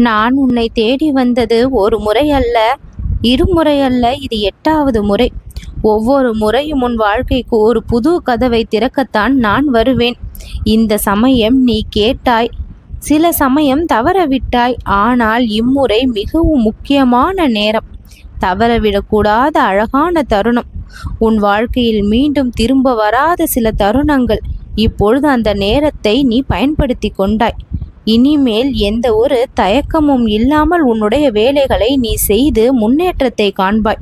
நான் உன்னை தேடி வந்தது ஒரு முறை அல்ல இருமுறை அல்ல இது எட்டாவது முறை. ஒவ்வொரு முறையும் உன் வாழ்க்கைக்கு ஒரு புது கதவை திறக்கத்தான் நான் வருவேன். இந்த சமயம் நீ கேட்டாய் சில சமயம் தவறவிட்டாய் ஆனால் இம்முறை மிகவும் முக்கியமான நேரம். தவறவிடக்கூடாத அழகான தருணம். உன் வாழ்க்கையில் மீண்டும் திரும்ப வராத சில தருணங்கள். இப்பொழுது அந்த நேரத்தை நீ பயன்படுத்தி கொண்டாய். இனிமேல் எந்த ஒரு தயக்கமும் இல்லாமல் உன்னுடைய வேலைகளை நீ செய்து முன்னேற்றத்தை காண்பாய்.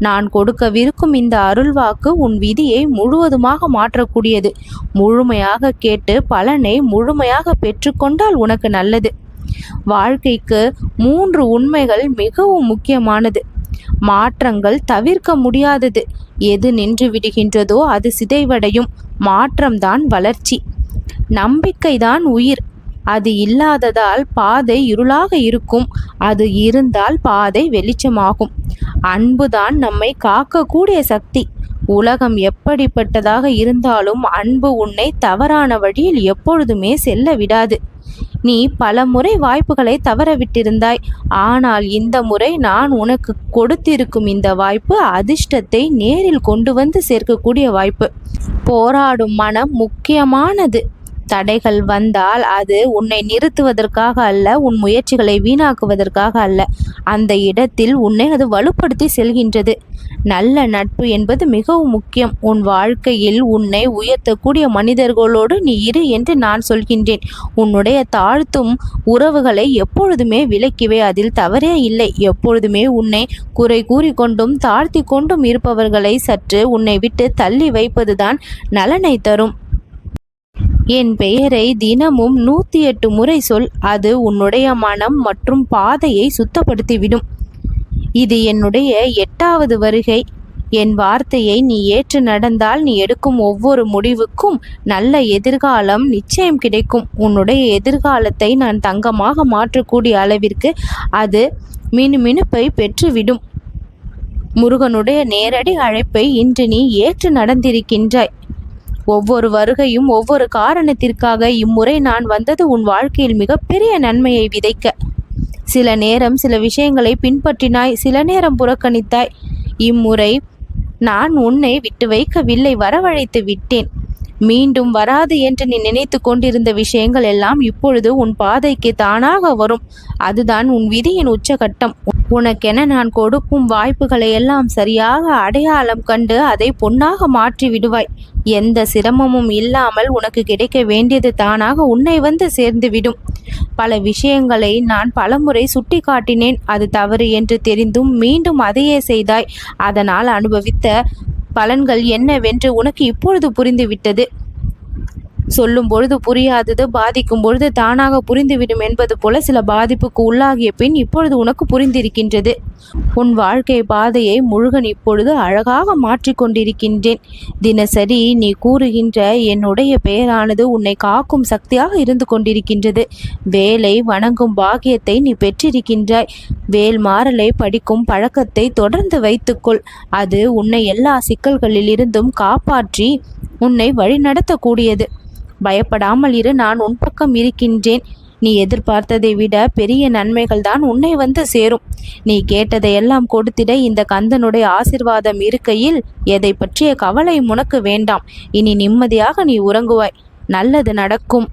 நான் கொடுக்கவிருக்கும் இந்த அருள்வாக்கு உன் விதியை முழுவதுமாக மாற்றக்கூடியது. முழுமையாக கேட்டு பலனை முழுமையாக பெற்றுக்கொண்டால் உனக்கு நல்லது. வாழ்க்கைக்கு மூன்று உண்மைகள் மிகவும் முக்கியமானது. மாற்றங்கள் தவிர்க்க முடியாதது. எது நின்று விடுகின்றதோ அது சிதைவடையும். மாற்றம்தான் வளர்ச்சி. நம்பிக்கைதான் உயிர். அது இல்லாததால் பாதை இருளாக இருக்கும். அது இருந்தால் பாதை வெளிச்சமாகும். அன்புதான் நம்மை காக்கக்கூடிய சக்தி. உலகம் எப்படிப்பட்டதாக இருந்தாலும் அன்பு உன்னை தவறான வழியில் எப்பொழுதுமே செல்ல விடாது. நீ பல முறை வாய்ப்புகளை தவறவிட்டிருந்தாய். ஆனால் இந்த முறை நான் உனக்கு கொடுத்திருக்கும் இந்த வாய்ப்பு அதிர்ஷ்டத்தை நேரில் கொண்டு வந்து சேர்க்கக்கூடிய வாய்ப்பு. போராடும் மனம் முக்கியமானது. தடைகள் வந்தால் அது உன்னை நிறுத்துவதற்காக அல்ல உன் முயற்சிகளை வீணாக்குவதற்காக அல்ல. அந்த இடத்தில் உன்னை அது வலுப்படுத்தி செல்கின்றது. நல்ல நட்பு என்பது மிகவும் முக்கியம். உன் வாழ்க்கையில் உன்னை உயர்த்தக்கூடிய மனிதர்களோடு நீ இரு என்று நான் சொல்கின்றேன். உன்னுடைய தாழ்த்தும் உறவுகளை எப்பொழுதுமே விலக்கிவே அதில் தவறே இல்லை. எப்பொழுதுமே உன்னை குறை கூறிக்கொண்டும் தாழ்த்தி கொண்டும் இருப்பவர்களை சற்று உன்னை விட்டு தள்ளி வைப்பதுதான் நலனை தரும். என் பெயரை தினமும் நூற்றி எட்டு முறை சொல். அது உன்னுடைய மனம் மற்றும் பாதையை சுத்தப்படுத்திவிடும். இது என்னுடைய எட்டாவது வருகை. என் வார்த்தையை நீ ஏற்று நடந்தால் நீ எடுக்கும் ஒவ்வொரு முடிவுக்கும் நல்ல எதிர்காலம் நிச்சயம் கிடைக்கும். உன்னுடைய எதிர்காலத்தை நான் தங்கமாக மாற்றக்கூடிய அளவிற்கு அது மினுமினுப்பை பெற்றுவிடும். முருகனுடைய நேரடி அழைப்பை இன்று நீ ஏற்று நடந்திருக்கின்றாய். ஒவ்வொரு வருகையும் ஒவ்வொரு காரணத்திற்காக இம்முறை நான் வந்தது உன் வாழ்க்கையில் மிகப்பெரிய நன்மையை விதைக்க. சில நேரம் சில விஷயங்களை பின்பற்றினாய் சில நேரம் புறக்கணித்தாய். இம்முறை நான் உன்னை விட்டு வைக்கவில்லை வரவழைத்து விட்டேன். மீண்டும் வராது என்று நீ நினைத்து கொண்டிருந்த விஷயங்கள் எல்லாம் இப்பொழுது உன் பாதைக்கு தானாக வரும். அதுதான் உன் விதியின் உச்சகட்டம். உனக்கென நான் கொடுக்கும் வாய்ப்புகளை எல்லாம் சரியாக அடையாளம் கண்டு அதை பொன்னாக மாற்றி விடுவாய். எந்த சிரமமும் இல்லாமல் உனக்கு கிடைக்க வேண்டியது தானாக உன்னை வந்து சேர்ந்துவிடும் பல விஷயங்களை நான் பலமுறை சுட்டி காட்டினேன் அது தவறு என்று தெரிந்தும் மீண்டும் அதையே செய்தாய். அதனால் அனுபவித்த பலன்கள் என்னவென்று உனக்கு இப்பொழுது புரிந்துவிட்டது. சொல்லும் பொழுது புரியாதது பாதிக்கும் பொழுது தானாக புரிந்துவிடும் என்பது போல சில பாதிப்புக்கு உள்ளாகிய பின் இப்பொழுது உனக்கு புரிந்திருக்கின்றது. உன் வாழ்க்கை பாதையை முழுகன் இப்பொழுது அழகாக மாற்றிக்கொண்டிருக்கின்றேன் தினசரி நீ கூறுகின்ற என்னுடைய பெயரானது உன்னை காக்கும் சக்தியாக இருந்து கொண்டிருக்கின்றது. வேலை வணங்கும் பாக்கியத்தை நீ பெற்றிருக்கின்றாய். வேல் மாறலை படிக்கும் பழக்கத்தை தொடர்ந்து வைத்துக்கொள். அது உன்னை எல்லா சிக்கல்களில் இருந்தும் காப்பாற்றி உன்னை வழிநடத்தக்கூடியது. பயப்படாமல் இரு நான் உன் பக்கம் இருக்கின்றேன். நீ எதிர்பார்த்ததை விட பெரிய நன்மைகள் தான் உன்னை வந்து சேரும். நீ கேட்டதையெல்லாம் கொடுத்திட இந்த கந்தனுடைய ஆசிர்வாதம் இருக்கையில் எதை பற்றிய கவலை உனக்கு வேண்டாம். இனி நிம்மதியாக நீ உறங்குவாய். நல்லது நடக்கும்.